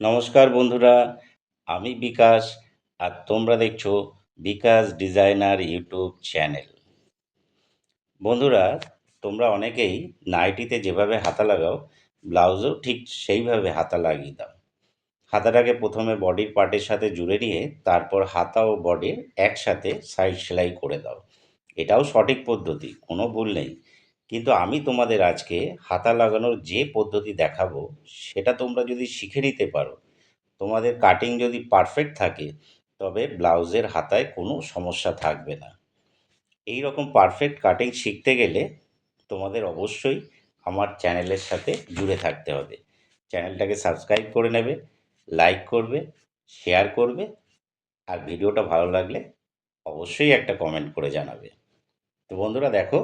নমস্কার বন্ধুরা, আমি বিকাশ আর তোমরা দেখছ বিকাশ ডিজাইনার ইউটিউব চ্যানেল। বন্ধুরা, তোমরা অনেকেই নাইটিতে যেভাবে হাতা লাগাও, ব্লাউজও ঠিক সেইভাবে হাতা লাগিয়ে দাও। হাতাটাকে প্রথমে বডির পার্টের সাথে জুড়ে নিয়ে তারপর হাতা ও বডির একসাথে সাইড সেলাই করে দাও। এটাও সঠিক পদ্ধতি, কোনো ভুল নেই। কিন্তু আমি তোমাদের আজকে হাতা লাগানোর যে পদ্ধতি দেখাবো, সেটা তোমরা যদি শিখে নিতে পারো, তোমাদের কাটিং যদি পারফেক্ট থাকে, তবে ব্লাউজের হাতায় কোনো সমস্যা থাকবে না। এই রকম পারফেক্ট কাটিং শিখতে গেলে তোমাদের অবশ্যই আমার চ্যানেলের সাথে জুড়ে থাকতে হবে। চ্যানেলটাকে সাবস্ক্রাইব করে নেবে লাইক করবে শেয়ার করবে, আর ভিডিওটা ভালো লাগলে অবশ্যই একটা কমেন্ট করে জানাবে। তো বন্ধুরা দেখো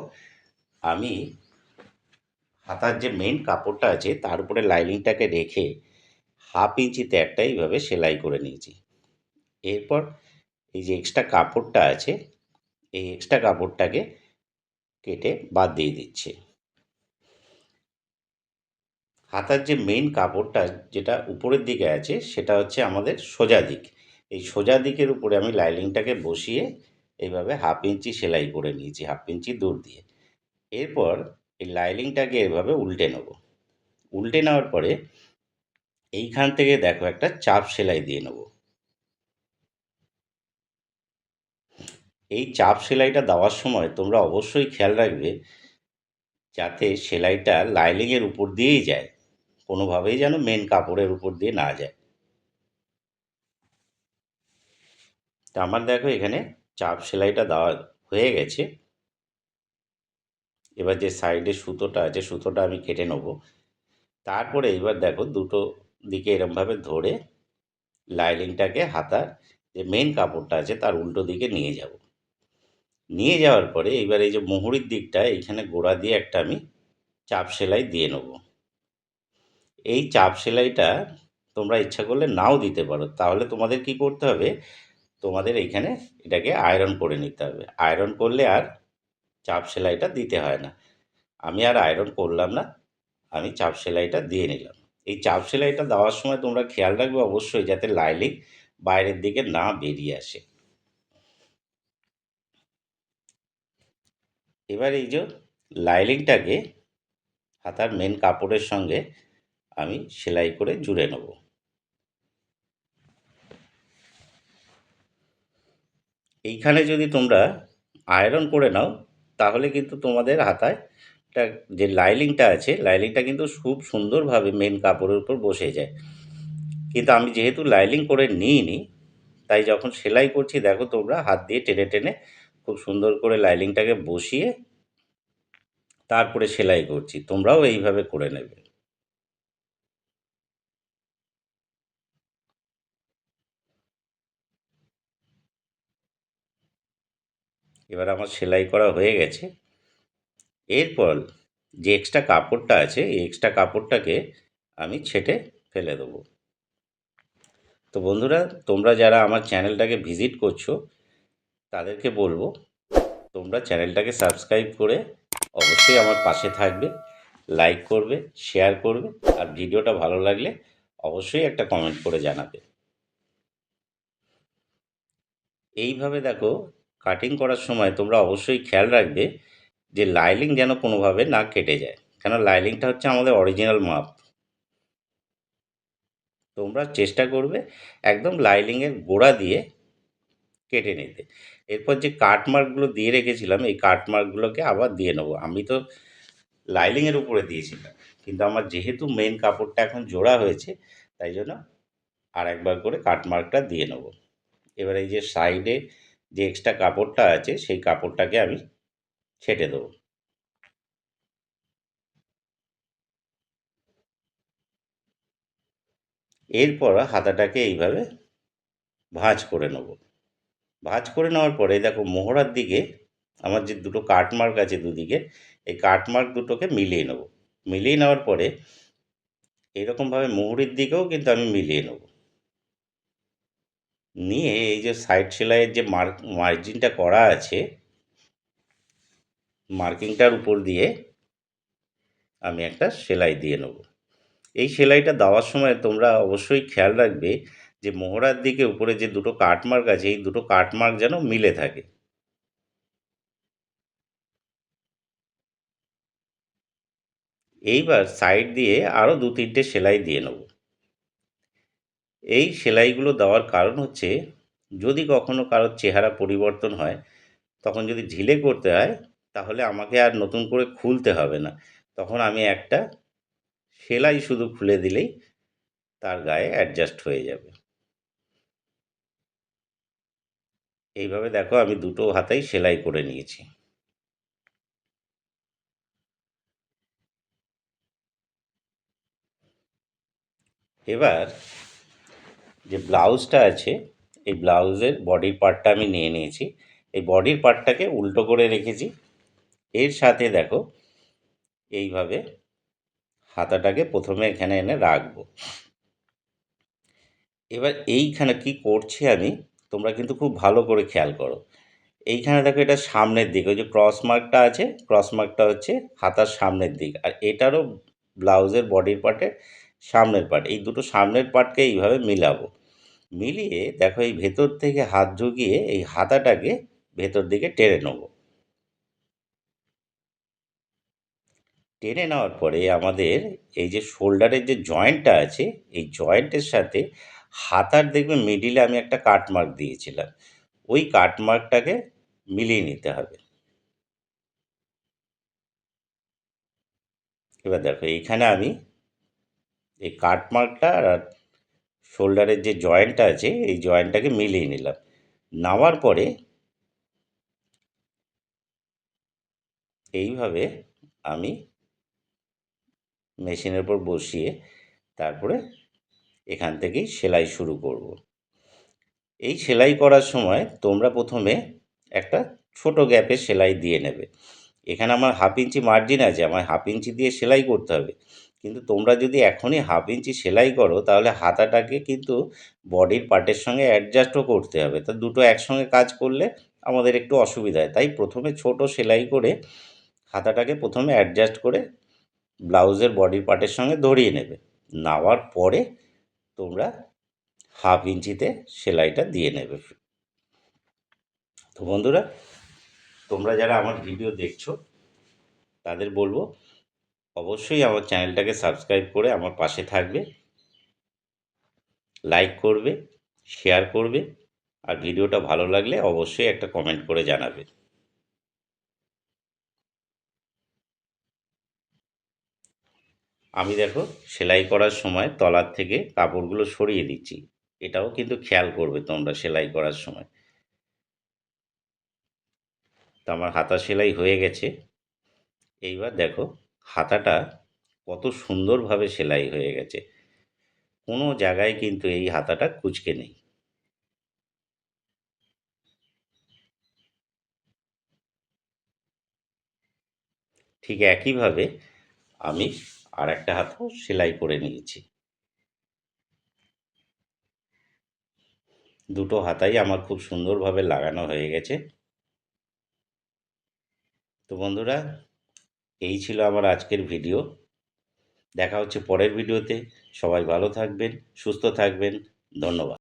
আমি হাতার যে মেন কাপড়টা আছে, তার উপরে লাইনিংটাকে রেখে হাফ ইঞ্চিতে একটা এইভাবে সেলাই করে নিয়েছি। এরপর এই যে এক্সট্রা কাপড়টা আছে, এই এক্সট্রা কাপড়টাকে কেটে বাদ দিয়ে দিচ্ছে। হাতার যে মেইন কাপড়টা যেটা উপরের দিকে আছে, সেটা হচ্ছে আমাদের সোজা দিক। এই সোজা দিকের উপরে আমি লাইনিংটাকে বসিয়ে এইভাবে হাফ ইঞ্চি সেলাই করে নিয়েছি হাফ ইঞ্চি দূর দিয়ে। এরপর এই লাইনিংটাকে এভাবে উল্টে নেব। উল্টে নেওয়ার পরে এইখান থেকে দেখো একটা চাপ সেলাই দিয়ে নেব। এই চাপ সেলাইটা দেওয়ার সময় তোমরা অবশ্যই খেয়াল রাখবে যাতে সেলাইটা লাইলিংয়ের উপর দিয়েই যায়, কোনোভাবেই যেন মেন কাপড়ের উপর দিয়ে না যায়। তা আমার দেখো এখানে চাপ সেলাইটা দেওয়া হয়ে গেছে। এবার যে সাইডে সুতোটা আছে, সুতোটা আমি কেটে নেব। তারপরে এবার দেখো দুটো দিকে এরমভাবে ধরে লাইনিংটাকে হাতার যে মেন কাপড়টা আছে, তার উল্টো দিকে নিয়ে যাব। নিয়ে যাওয়ার পরে এবার এই যে মুহুরির দিকটা এইখানে গোড়া দিয়ে একটা আমি চাপ সেলাই দিয়ে নেব। এই চাপ সেলাইটা তোমরা ইচ্ছা করলে নাও দিতে পারো। তাহলে তোমাদের কি করতে হবে? তোমাদের এইখানে এটাকে আয়রন করে নিতে হবে। আয়রন করলে আর চাপ সেলাইটা দিতে হয় না। আমি আর আয়রন করলাম না, আমি চাপ সেলাইটা দিয়ে নিলাম। এই চাপ সেলাইটা দেওয়ার সময় তোমরা খেয়াল রাখবে অবশ্যই যাতে লাইলিং বাইরের দিকে না বেরিয়ে আসে। এবার এই যে লাইলিংটাকে হাতার মেন কাপড়ের সঙ্গে আমি সেলাই করে জুড়ে নেব। এইখানে যদি তোমরা আয়রন করে নাও তাহলে কিন্তু তোমাদের হাতায় যে লাইলিংটা আছে, লাইলিংটা কিন্তু খুব সুন্দরভাবে মেন কাপড়ের উপর বসে যায়। কিন্তু আমি যেহেতু লাইলিং করে নিইনি, তাই যখন সেলাই করছি, দেখো তোমরা হাত দিয়ে টেনে টেনে খুব সুন্দর করে লাইলিংটাকে বসিয়ে তারপরে সেলাই করছি। তোমরাও এইভাবে করে নেবে। এবার আমার সেলাই করা হয়ে গেছে। এরপর যে এক্সট্রা কাপড়টা আছে, এই এক্সট্রা কাপড়টাকে আমি ছেটে ফেলে দেবো। তো বন্ধুরা, তোমরা যারা আমার চ্যানেলটাকে ভিজিট করছ, তাদেরকে বলব, তোমরা চ্যানেলটাকে সাবস্ক্রাইব করে অবশ্যই আমার পাশে থাকবে, লাইক করবে, শেয়ার করবে, আর ভিডিওটা ভালো লাগলে অবশ্যই একটা কমেন্ট করে জানাবে। এইভাবে দেখো কাটিং করার সময় তোমরা অবশ্যই খেয়াল রাখবে যে লাইলিং যেন কোনোভাবে না কেটে যায়। কেন লাইলিংটা হচ্ছে আমাদের অরিজিনাল মাপ। তোমরা চেষ্টা করবে একদম লাইলিংয়ের গোড়া দিয়ে কেটে নিতে। এরপর যে কাটমার্কগুলো দিয়ে রেখেছিলাম, এই কাটমার্কগুলোকে আবার দিয়ে নেব। আমি তো লাইলিংয়ের উপরে দিয়েছিলাম, কিন্তু আমার যেহেতু মেন কাপড়টা এখন জোড়া হয়েছে, তাই জন্য আর একবার করে কাটমার্কটা দিয়ে নেব। এবার এই যে সাইডে যে এক্সট্রা কাপড়টা আছে, সেই কাপড়টাকে আমি ছেটে দেবো। এরপর হাতাটাকে এইভাবে ভাঁজ করে নেব। ভাঁজ করে নেওয়ার পরে দেখো মোহরার দিকে আমার যে দুটো কাটমার্ক আছে দুদিকে, এই কাটমার্ক দুটোকে মিলিয়ে নেব। মিলিয়ে নেওয়ার পরে এইরকমভাবে মোহরির দিকেও কিন্তু আমি মিলিয়ে নেব। নিয়ে এই যে সাইড সেলাইয়ের যে মার্ক মার্জিনটা করা আছে মার্কিংটার উপর দিয়ে আমি একটা সেলাই দিয়ে নেব। এই সেলাইটা দেওয়ার সময় তোমরা অবশ্যই খেয়াল রাখবে যে মোহরার দিকে উপরে যে দুটো কাটমার্ক আছে, এই দুটো কাটমার্ক যেন মিলে থাকে। এইবার সাইড দিয়ে আরও দু তিনটে সেলাই দিয়ে নেব। এই সেলাইগুলো দেওয়ার কারণ হচ্ছে, যদি কখনো কারোর চেহারা পরিবর্তন হয়, তখন যদি ঢিলে করতে হয়, তাহলে আমাকে আর নতুন করে খুলতে হবে না। তখন আমি একটা সেলাই শুধু খুলে দিলেই তার গায়ে অ্যাডজাস্ট হয়ে যাবে। এইভাবে দেখো আমি দুটো হাতেই সেলাই করে নিয়েছি। এবার যে ব্লাউজটা আছে, এই ব্লাউজের বডির পার্টটা আমি নিয়ে নিয়েছি। এই বডির পার্টটাকে উল্টো করে রেখেছি। এর সাথে দেখো, এইভাবে হাতাটাকে প্রথমে এখানে এনে রাখব। এবার এইখানে কি করছি আমি, তোমরা কিন্তু খুব ভালো করে খেয়াল করো। এইখানে দেখো এটা সামনের দিক, ওই যে ক্রস মার্কটা আছে ক্রস মার্কটা হচ্ছে হাতার সামনের দিক। আর এটারও ব্লাউজের বডির পার্টের সামনের পার্ট এই দুটো সামনের পার্টকে এইভাবে মিলাবো। মিলিয়ে দেখো এই ভেতর থেকে হাত ঝুঁকিয়ে এই হাতাটাকে ভেতর দিকে টেনে নেব। টেনে নেওয়ার পরে আমাদের এই যে শোল্ডারের যে জয়েন্টটা আছে, এই জয়েন্টের সাথে হাতার দেখবে মিডিলে আমি একটা কাটমার্ক দিয়েছিলাম। ওই কাটমার্কটাকে মিলিয়ে নিতে হবে। এবার দেখো এইখানে আমি এই কাটমার্কটা আর শোল্ডারের যে জয়েন্টটা আছে, এই জয়েন্টটাকে মিলিয়ে নিলাম। নামার পরে এইভাবে আমি মেশিনের উপর বসিয়ে তারপরে এখান থেকেই সেলাই শুরু করব। এই সেলাই করার সময় তোমরা প্রথমে একটা ছোট গ্যাপে সেলাই দিয়ে নেবে। এখানে আমার হাফ ইঞ্চি মার্জিন আছে, আমার হাফ ইঞ্চি দিয়ে সেলাই করতে হবে। কিন্তু তোমরা যদি এখনই হাফ ইঞ্চি সেলাই করো, তাহলে হাতাটাকে কিন্তু বডির পার্টের সঙ্গে অ্যাডজাস্টও করতে হবে। তা দুটো একসঙ্গে কাজ করলে আমাদের একটু অসুবিধা হয়। তাই প্রথমে ছোট সেলাই করে হাতাটাকে প্রথমে অ্যাডজাস্ট করে ব্লাউজের বডির পার্টের সঙ্গে ধরিয়ে নেবে। নেওয়ার পরে তোমরা হাফ ইঞ্চিতে সেলাইটা দিয়ে নেবে। তো বন্ধুরা, তোমরা যারা আমার ভিডিও দেখছ, তাদের বলব অবশ্যই আমার চ্যানেলটাকে সাবস্ক্রাইব করে আমার পাশে থাকবে। লাইক করবে, শেয়ার করবে, আর ভিডিওটা ভালো লাগলে অবশ্যই একটা কমেন্ট করে জানাবে। আমি দেখো সেলাই করার সময় তলার থেকে কাপড়গুলো সরিয়ে দিচ্ছি। এটাও কিন্তু খেয়াল করবে তোমরা সেলাই করার সময়। তো আমার হাতা সেলাই হয়ে গেছে। এইবার দেখো হাতাটা কত সুন্দরভাবে সেলাই হয়ে গেছে। কোনো জায়গায় কিন্তু এই হাতাটা কুচকে নেই। ঠিক একইভাবে আমি আর একটা হাতও সেলাই করে নিয়েছি। দুটো হাতাই আমার খুব সুন্দরভাবে লাগানো হয়ে গেছে। তো বন্ধুরা এই ছিল আমার আজকের ভিডিও। দেখা হচ্ছে পরের ভিডিওতে। সবাই ভালো থাকবেন, সুস্থ থাকবেন। ধন্যবাদ।